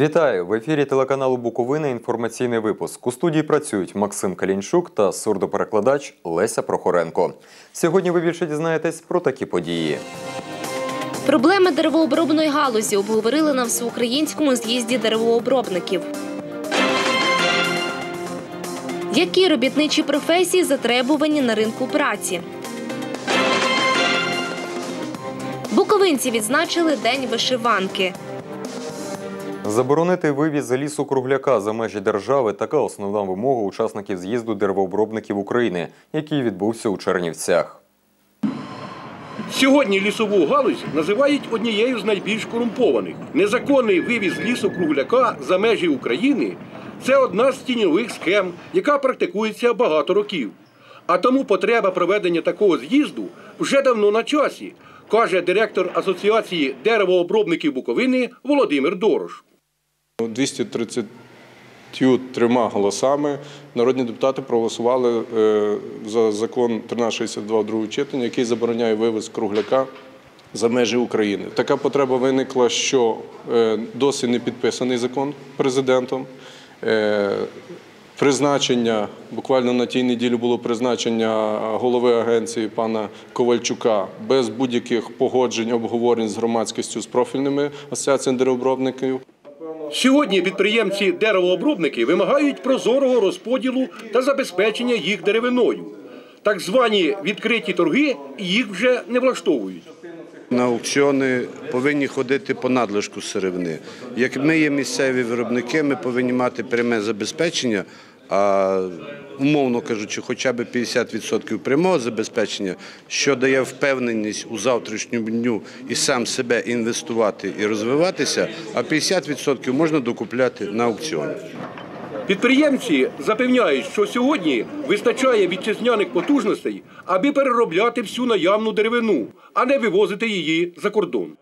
Вітаю в ефірі телеканалу Буковина. Інформаційний випуск. У студії працюють Максим Калінчук та сурдоперекладач Леся Прохоренко. Сьогодні ви більше дізнаєтесь про такі події. Проблеми деревообробної галузі обговорили на всеукраїнському з'їзді деревообробників. Які робітничі професії затребувані на ринку праці? Буковинці відзначили День вишиванки. Заборонити вивіз лісу кругляка за межі держави така основна вимога учасників з'їзду деревообробників України, який відбувся у Чернівцях. Сьогодні лісову галузь називають однією з найбільш корумпованих. Незаконний вивіз лісу кругляка за межі України це одна з тіньових схем, яка практикується багато років. А тому потреба проведення такого з'їзду вже давно на часі, каже директор Асоціації деревообробників Буковини Володимир Дорош. 233 голосами народні депутати проголосували е, за закон 1362 в другому читанні, який забороняє вивез кругляка за межі України. Така потреба виникла, що е, досі не підписаний закон президентом. Е, Призначення буквально на тій неділі було призначення голови агенції пана Ковальчука без будь-яких погоджень, обговорень з громадськістю з профільними асоціаціями деревообробників. Сьогодні підприємці деревообробники вимагають прозорого розподілу та забезпечення їх деревиною. Так звані відкриті торги їх вже не влаштовують. На аукціони повинні ходити по надлишку сировини. Як ми є місцеві виробники, ми повинні мати пряме забезпечення, а умовно кажучи, хоча б 50% прямого забезпечення, що дає впевненість у завтрашньому дню і сам себе інвестувати і розвиватися, а 50% можна докупляти на аукціоні. Підприємці запевняють, що сьогодні вистачає вітчизняних потужностей, аби переробляти всю наявну деревину, а не вивозити її за кордон.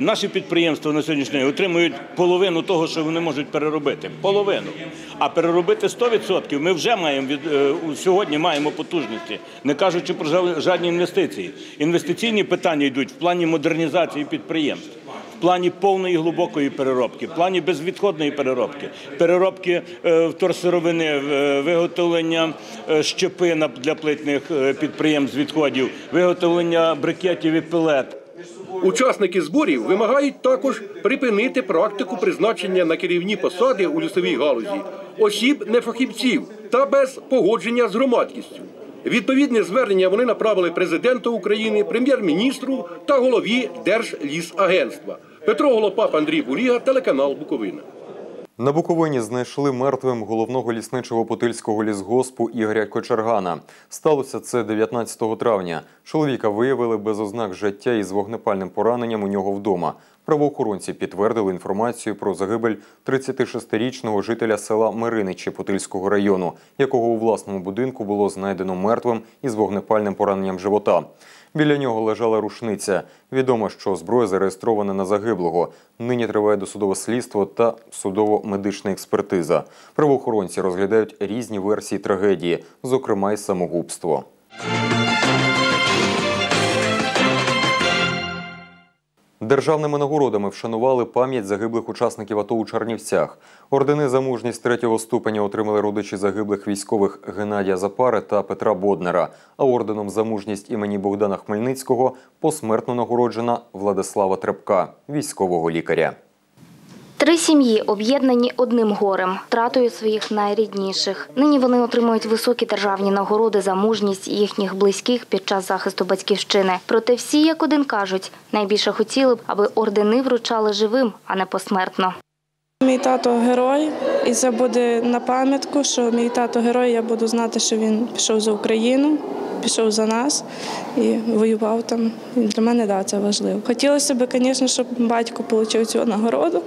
Наші підприємства на сьогоднішній день отримують половину того, що вони можуть переробити. Половину. А переробити 100% ми вже маємо від е, сьогодні маємо потужності, не кажучи про жа- жадні інвестиції. Інвестиційні питання йдуть в плані модернізації підприємств. В плані повної глибокої переробки, в плані безвідходної переробки, переробки е, вторсировини, е, виготовлення щепи на- для плитних підприємств відходів, виготовлення брикетів і пилет. Учасники зборів вимагають також припинити практику призначення на керівні посади у лісовій галузі осіб нефахівців та без погодження з громадськістю. Відповідне звернення вони направили президенту України, прем'єр-міністру та голові Держлісагентства. Петро Голопап, Андрій Буріга, телеканал Буковина. На Буковині знайшли мертвим головного лісничого Путильського лісгоспу Ігоря Кочергана. Сталося це 19 травня. Чоловіка виявили без ознак життя із вогнепальним пораненням у нього вдома. Правоохоронці підтвердили інформацію про загибель 36-річного жителя села Мириничі Путильського району, якого у власному будинку було знайдено мертвим із вогнепальним пораненням живота. Біля нього лежала рушниця. Відомо, що зброя зареєстрована на загиблого. Нині триває досудове слідство та судово-медична експертиза. Правоохоронці розглядають різні версії трагедії, зокрема й самогубство. Державними нагородами вшанували пам'ять загиблих учасників АТО у Чернівцях. Ордени за мужність третього ступеня отримали родичі загиблих військових Геннадія Запари та Петра Боднера. А орденом за мужність імені Богдана Хмельницького посмертно нагороджена Владислава Трепка, військового лікаря. Три сім'ї об'єднані одним горем, втратою своїх найрідніших. Нині вони отримують високі державні нагороди за мужність їхніх близьких під час захисту батьківщини. Проте всі, як один кажуть, найбільше хотіли б, аби ордени вручали живим, а не посмертно. Мій тато герой, і це буде на пам'ятку, що мій тато герой, я буду знати, що він пішов за Україну, пішов за нас і воював там. І для мене да, це важливо. Хотілося б, звісно, щоб батько отримав цю нагороду.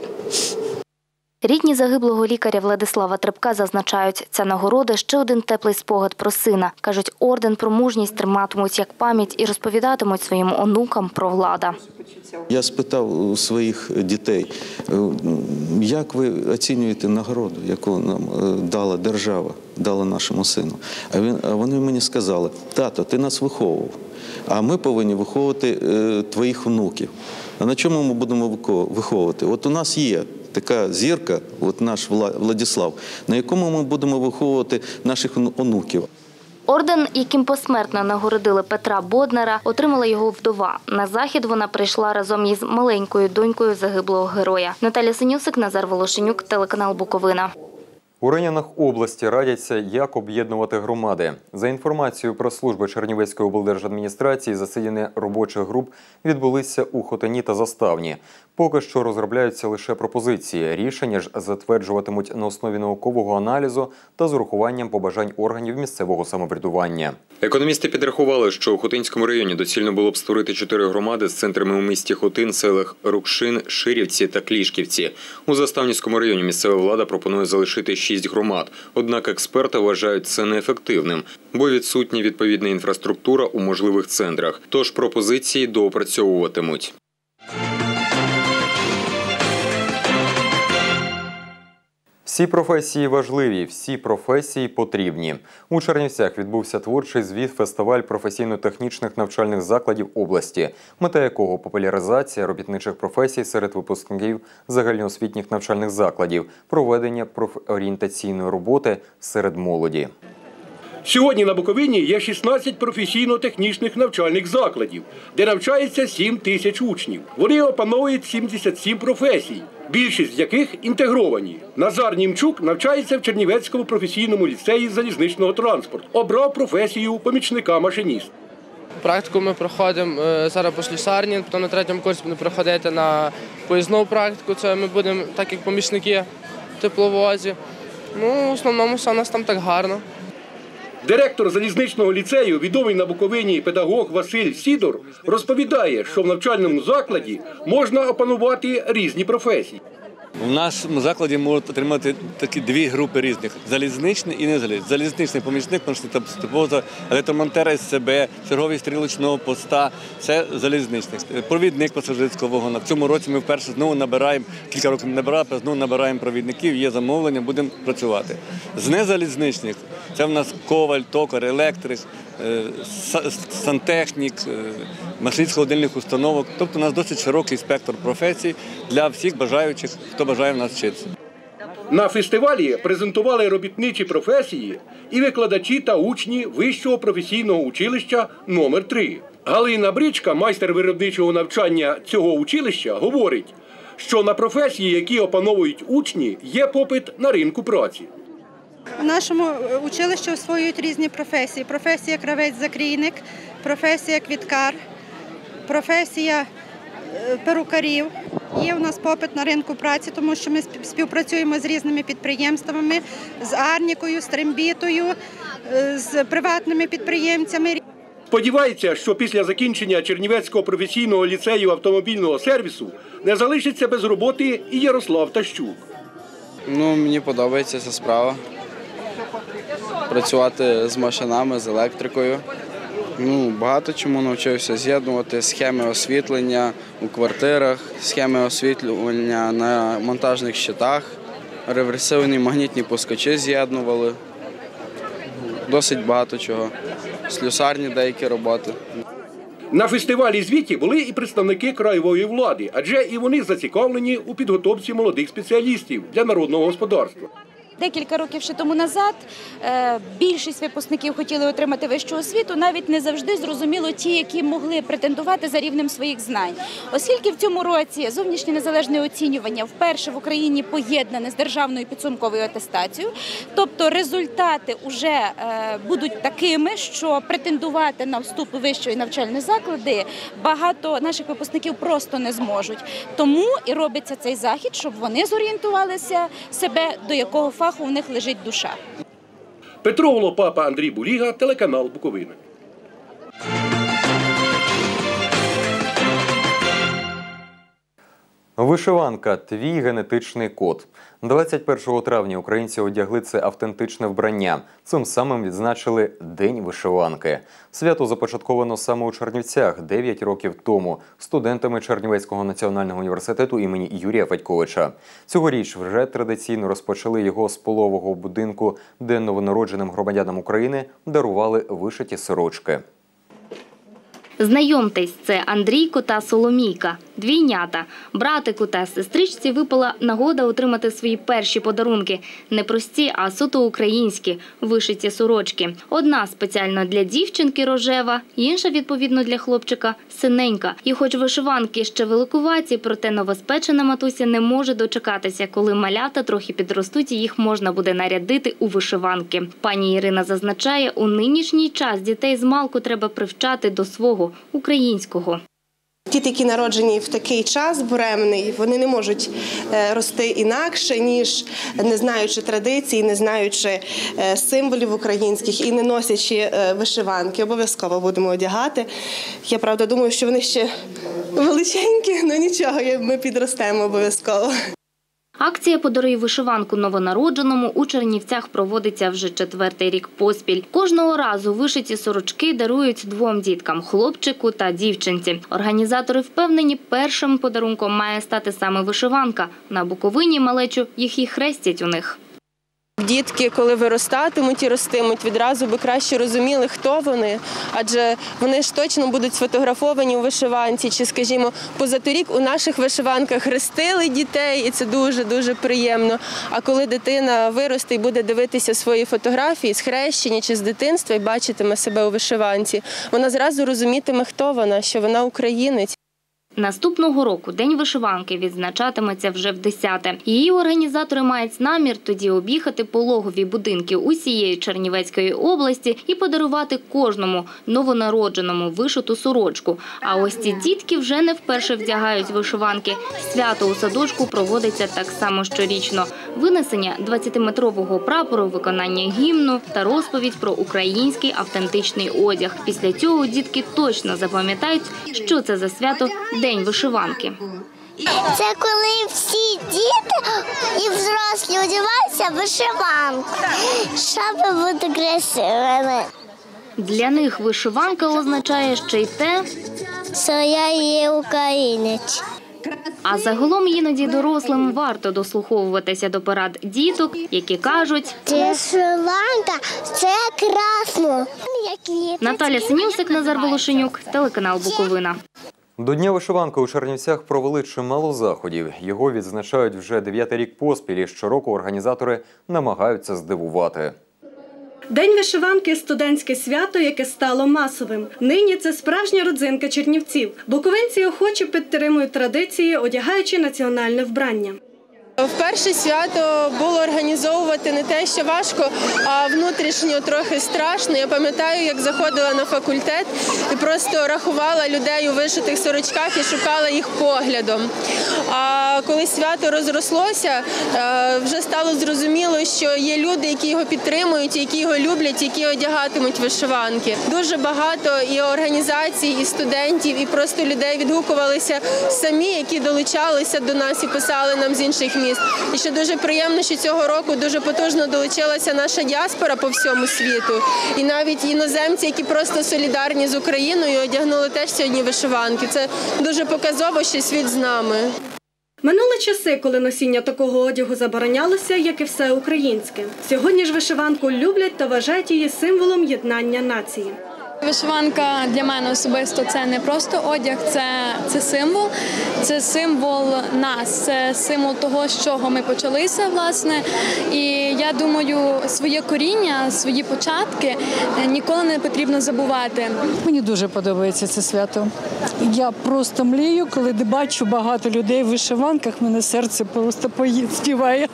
Рідні загиблого лікаря Владислава Трепка зазначають, ця нагорода ще один теплий спогад про сина. Кажуть, орден про мужність триматимуть як пам'ять і розповідатимуть своїм онукам про влада. Я спитав у своїх дітей, е, як ви оцінюєте нагороду, яку нам е, дала держава, дала нашому сину. А він, вони мені сказали: тато, ти нас виховував, а ми повинні виховувати е, твоїх внуків. А на чому ми будемо виховувати? От у нас є така зірка, от наш Вла- Владислав, на якому ми будемо виховувати наших онуків. Орден, яким посмертно нагородили Петра Боднара, отримала його вдова. На захід вона прийшла разом із маленькою донькою загиблого героя. Наталя Синюсик, Назар Волошенюк, телеканал Буковина. У районах області радяться, як об'єднувати громади. За інформацією про служби Чернівецької облдержадміністрації, засідання робочих груп відбулися у Хотині та Заставні. Поки що розробляються лише пропозиції. Рішення ж затверджуватимуть на основі наукового аналізу та з урахуванням побажань органів місцевого самоврядування. Економісти підрахували, що у Хотинському районі доцільно було б створити чотири громади з центрами у місті Хотин, селах Рукшин, Ширівці та Клішківці. У Заставнівському районі місцева влада пропонує залишити шість громад. Однак експерти вважають це неефективним, бо відсутня відповідна інфраструктура у можливих центрах. Тож пропозиції доопрацьовуватимуть. Всі професії важливі, всі професії потрібні. У Чернівцях відбувся творчий звіт фестиваль професійно-технічних навчальних закладів області, мета якого популяризація робітничих професій серед випускників загальноосвітніх навчальних закладів, проведення профорієнтаційної роботи серед молоді. Сьогодні на Буковині є 16 професійно-технічних навчальних закладів, де навчається 7 тисяч учнів. Вони опановують 77 професій, більшість з яких інтегровані. Назар Німчук навчається в Чернівецькому професійному ліцеї залізничного транспорту. Обрав професію помічника машиніста. Практику ми проходимо е, зараз по слюсарні, потім на третьому курсі будемо проходити на поїзну практику. Це ми будемо так як помічники в тепловозі. Ну, в основному все у нас там так гарно. Директор залізничного ліцею, відомий на Буковині педагог Василь Сідор, розповідає, що в навчальному закладі можна опанувати різні професії. У нашому закладі можуть отримати такі дві групи різних: залізничний і незалізничний. Залізничний помічник, помічник тепловоза, електромонтера СЦБ, черговий стрілочного поста це залізничник. Провідник пасажирського вагона. В цьому році ми вперше знову набираємо, кілька років не набирали, знову набираємо провідників, є замовлення, будемо працювати. З незалізничних це в нас коваль, токар, електрик, сантехнік, е, машиніст холодильних установок. Тобто у нас досить широкий спектр професій для всіх бажаючих, хто бажає в нас вчитися. На фестивалі презентували робітничі професії і викладачі та учні Вищого професійного училища номер 3 Галина Бричка, майстер виробничого навчання цього училища, говорить, що на професії, які опановують учні, є попит на ринку праці. В нашому е, училищі освоюють різні професії. Професія кравець-закрійник, професія квіткар, професія е, перукарів. Є у нас попит на ринку праці, тому що ми співпрацюємо з різними підприємствами, з Арнікою, з Трембітою, е, з приватними підприємцями. Сподівається, що після закінчення Чернівецького професійного ліцею автомобільного сервісу не залишиться без роботи і Ярослав Тащук. Ну, мені подобається ця справа. Працювати з машинами, з електрикою. Ну, багато чому навчився з'єднувати схеми освітлення у квартирах, схеми освітлювання на монтажних щитах, реверсивні магнітні пускачі з'єднували. Досить багато чого. Слюсарні деякі роботи. На фестивалі звіті були і представники краєвої влади, адже і вони зацікавлені у підготовці молодих спеціалістів для народного господарства. Декілька років ще тому назад е, більшість випускників хотіли отримати вищу освіту, навіть не завжди зрозуміло ті, які могли претендувати за рівнем своїх знань. Оскільки в цьому році зовнішнє незалежне оцінювання вперше в Україні поєднане з державною підсумковою атестацією, тобто результати вже е, будуть такими, що претендувати на вступ у вищої навчальні заклади багато наших випускників просто не зможуть. Тому і робиться цей захід, щоб вони зорієнтувалися себе, до якого фаху в них лежить душа. Петро Голопапа, Андрій Буліга, телеканал Буковина. Вишиванка твій генетичний код. 21 травня українці одягли це автентичне вбрання. Цим самим відзначили День вишиванки. Свято започатковано саме у Чернівцях 9 років тому студентами Чернівецького національного університету імені Юрія Федьковича. Цьогоріч вже традиційно розпочали його з полового будинку, де новонародженим громадянам України дарували вишиті сорочки. Знайомтесь, це Андрійко та Соломійка. Двійнята. Братику та сестричці випала нагода отримати свої перші подарунки. Не прості, а суто українські вишиті сорочки. Одна спеціально для дівчинки рожева, інша відповідно для хлопчика синенька. І хоч вишиванки ще великуваті, проте новоспечена матуся не може дочекатися, коли малята трохи підростуть і їх можна буде нарядити у вишиванки. Пані Ірина зазначає, у нинішній час дітей з малку треба привчати до свого українського. Діти, які народжені в такий час буремний, вони не можуть е, рости інакше, ніж не знаючи традицій, не знаючи е, символів українських і не носячи е, вишиванки. Обов'язково будемо одягати. Я правда думаю, що вони ще величенькі, але нічого, ми підростемо обов'язково. Акція «Подаруй вишиванку новонародженому» у Чернівцях проводиться вже четвертий рік поспіль. Кожного разу вишиті сорочки дарують двом діткам – хлопчику та дівчинці. Організатори впевнені, першим подарунком має стати саме вишиванка. На Буковині малечу їх і хрестять у них. Дітки, коли виростатимуть і ростимуть, відразу би краще розуміли, хто вони, адже вони ж точно будуть сфотографовані у вишиванці, чи, скажімо, позаторік у наших вишиванках хрестили дітей, і це дуже дуже приємно. А коли дитина виросте і буде дивитися свої фотографії з хрещення чи з дитинства і бачитиме себе у вишиванці, вона зразу розумітиме, хто вона, що вона українець. Наступного року День вишиванки відзначатиметься вже в 10-те. Її організатори мають намір тоді об'їхати пологові будинки усієї Чернівецької області і подарувати кожному новонародженому вишиту сорочку. А ось ці дітки вже не вперше вдягають вишиванки. Свято у садочку проводиться так само щорічно. Винесення 20-метрового прапору, виконання гімну та розповідь про український автентичний одяг. Після цього дітки точно запам'ятають, що це за свято День вишиванки. Це коли всі діти і взрослі одягаються в вишиванку, щоб бути красивими. Для них вишиванка означає ще й те, Що я є українець. а загалом іноді дорослим варто дослуховуватися до порад діток, які кажуть Вишиванка це красно. Наталя Синюсик, Назар Волошенюк, телеканал Буковина. До Дня вишиванки у Чернівцях провели чимало заходів. Його відзначають вже дев'ятий рік поспіль. і Щороку організатори намагаються здивувати. День вишиванки студентське свято, яке стало масовим. Нині це справжня родзинка чернівців. Буковинці охоче підтримують традиції, одягаючи національне вбрання. Вперше свято було організовувати не те, що важко, а внутрішньо трохи страшно. Я пам'ятаю, як заходила на факультет і просто рахувала людей у вишитих сорочках і шукала їх поглядом. А коли свято розрослося, е, вже стало зрозуміло, що є люди, які його підтримують, які його люблять, які одягатимуть вишиванки. Дуже багато і організацій, і студентів, і просто людей відгукувалися самі, які долучалися до нас і писали нам з інших міст. І ще дуже приємно, що цього року дуже потужно долучилася наша діаспора по всьому світу. І навіть іноземці, які просто солідарні з Україною, одягнули теж сьогодні вишиванки. Це дуже показово, що світ з нами. Минули часи, коли носіння такого одягу заборонялося, як і все українське. Сьогодні ж вишиванку люблять та вважають її символом єднання нації. Вишиванка для мене особисто це не просто одяг, це, це символ, це символ нас, це символ того, з чого ми почалися, власне. І я думаю, своє коріння, свої початки е, ніколи не потрібно забувати. Мені дуже подобається це свято. Я просто млію, коли бачу багато людей в вишиванках, мене серце просто співає.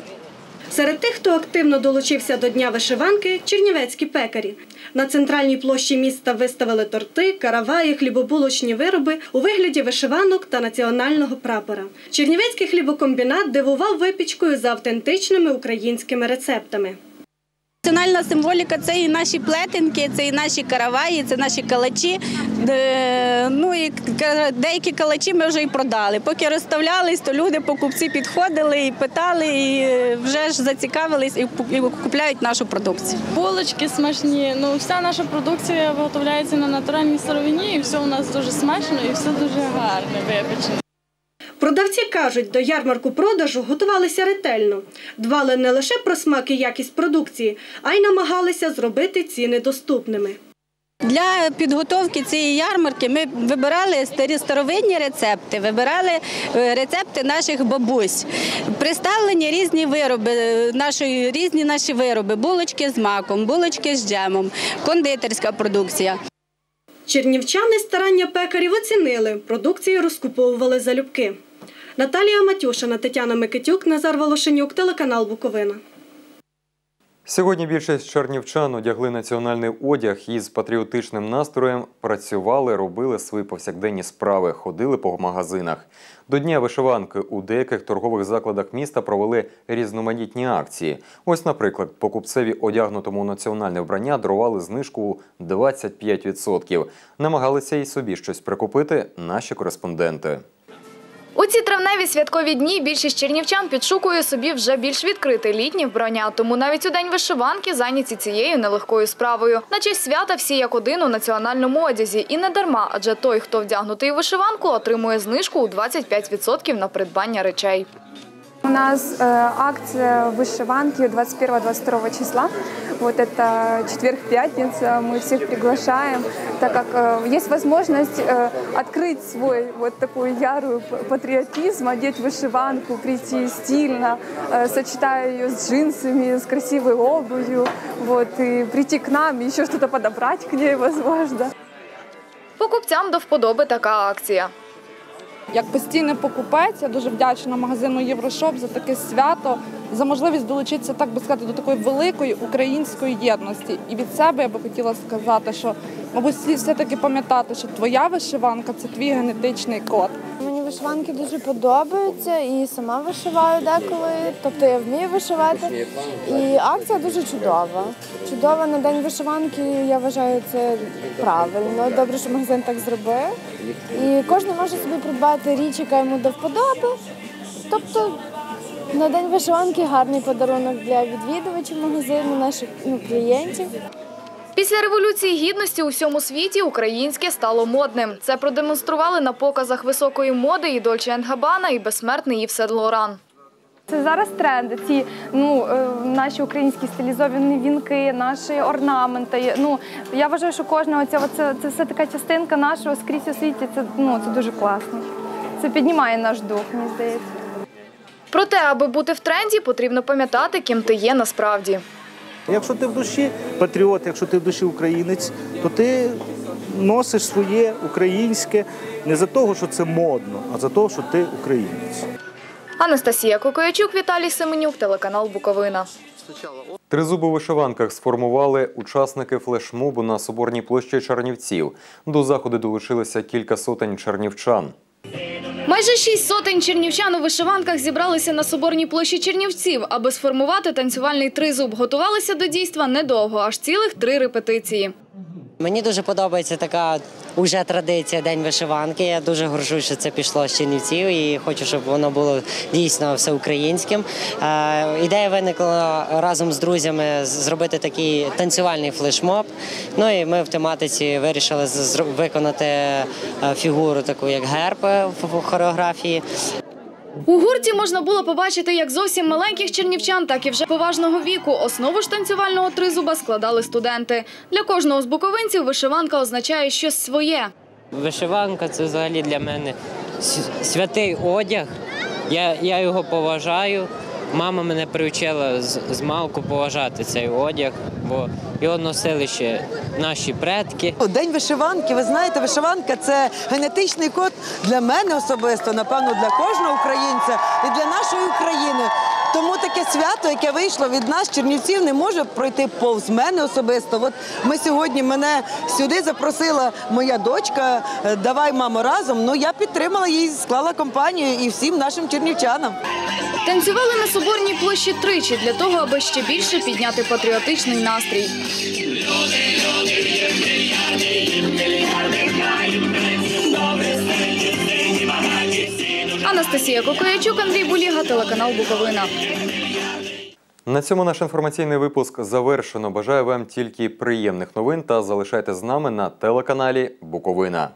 Серед тих, хто активно долучився до Дня вишиванки, чернівецькі пекарі. На центральній площі міста виставили торти, караваї, хлібобулочні вироби у вигляді вишиванок та національного прапора. Чернівецький хлібокомбінат дивував випічкою за автентичними українськими рецептами. Національна символіка це і наші плетенки, це і наші караваї, це наші калачі. Ну і деякі калачі ми вже і продали. Поки розставлялись, то люди, покупці підходили і питали, і вже ж зацікавились і куп- купляють нашу продукцію. Булочки смачні. Ну, вся наша продукція виготовляється на натуральній сировині, і все у нас дуже смачно і все дуже гарне випечено. Продавці кажуть, до ярмарку продажу готувалися ретельно. Дбали не лише про смак і якість продукції, а й намагалися зробити ціни доступними. Для підготовки цієї ярмарки ми вибирали старі старовинні рецепти, вибирали е, рецепти наших бабусь, представлені різні вироби, е, нашої різні наші вироби, булочки з маком, булочки з джемом, кондитерська продукція. Чернівчани старання пекарів оцінили, продукцію розкуповували залюбки. Наталія Матюшина, Тетяна Микитюк, Назар Волошенюк, телеканал Буковина. Сьогодні більшість чернівчан одягли національний одяг і з патріотичним настроєм працювали, робили свої повсякденні справи, ходили по магазинах. До Дня вишиванки у деяких торгових закладах міста провели різноманітні акції. Ось, наприклад, покупцеві одягнутому національне вбрання дарували знижку у 25%. Намагалися і собі щось прикупити наші кореспонденти. У ці травневі святкові дні більшість чернівчан підшукує собі вже більш відкрите літнє вбрання, тому навіть у день вишиванки зайняті цією нелегкою справою. На честь свята всі як один у національному одязі. І не дарма, адже той, хто вдягнутий у вишиванку, отримує знижку у 25% на придбання речей. У нас э, акция вышиванки 21-22 числа. Вот это четверг-пятница. Мы всех приглашаем, так как э, есть возможность э, открыть свой вот такую ярую патриотизм, одеть вышиванку, прийти стильно, э, сочетая ее с джинсами, с красивой обувью, вот, и прийти к нам, еще что-то подобрать к ней, возможно. Покупцям до вподоби така акція. Як постійний покупець, я дуже вдячна магазину Єврошоп за таке свято, за можливість долучитися, так би сказати, до такої великої української єдності. І від себе я би хотіла сказати, що мабуть слід все-таки пам'ятати, що твоя вишиванка це твій генетичний код. Вишиванки дуже подобаються і сама вишиваю деколи, тобто я вмію вишивати. І акція дуже чудова. Чудова на день вишиванки, я вважаю, це правильно. Добре, що магазин так зробив. І кожен може собі придбати річ, яка йому до вподоби. Тобто на день вишиванки гарний подарунок для відвідувачів магазину, наших ну, клієнтів. Після революції гідності у всьому світі українське стало модним. Це продемонстрували на показах високої моди і Дольче Габана, і безсмертний Ів Сен Лоран. Це зараз тренди. Ці ну е, наші українські стилізовані вінки, наші орнаменти. Ну я вважаю, що кожна оця оце, це все така частинка нашого скрізь у світі. Це ну це дуже класно. Це піднімає наш дух, мені здається. Проте, аби бути в тренді, потрібно пам'ятати, ким ти є насправді. Якщо ти в душі патріот, якщо ти в душі українець, то ти носиш своє українське не за того, що це модно, а за того, що ти українець. Анастасія Кокоячук, Віталій Семенюк, телеканал Буковина. Тризуб у вишиванках сформували учасники флешмобу на Соборній площі Чернівців. До заходу долучилися кілька сотень чернівчан. Майже шість сотень чернівчан у вишиванках зібралися на Соборній площі Чернівців, аби сформувати танцювальний тризуб. Готувалися до дійства недовго, аж цілих три репетиції. Мені дуже подобається така уже традиція День вишиванки. Я дуже горжусь, що це пішло з Чернівців і хочу, щоб воно було дійсно всеукраїнським. Е, ідея виникла разом з друзями зробити такий танцювальний флешмоб. Ну і ми в тематиці вирішили виконати е, фігуру, таку як герб е, в хореографії. У гурті можна було побачити як зовсім маленьких чернівчан, так і вже поважного віку. Основу ж танцювального тризуба складали студенти. Для кожного з буковинців вишиванка означає щось своє. Вишиванка це взагалі для мене святий одяг. Я, я його поважаю. Мама мене привчила з, з малку поважати цей одяг, бо його носили ще наші предки. День вишиванки, ви знаєте, вишиванка це генетичний код для мене особисто, напевно, для кожного українця і для нашої України. Тому таке свято, яке вийшло від нас, чернівців, не може пройти повз мене особисто. От ми сьогодні мене сюди запросила моя дочка. е, Давай, мамо, разом. Ну я підтримала її, склала компанію і всім нашим чернівчанам. Танцювали на Соборній площі тричі для того, аби ще більше підняти патріотичний настрій. Анастасія Кокоячук, Андрій Буліга, телеканал Буковина. На цьому наш інформаційний випуск завершено. Бажаю вам тільки приємних новин та залишайте з нами на телеканалі Буковина.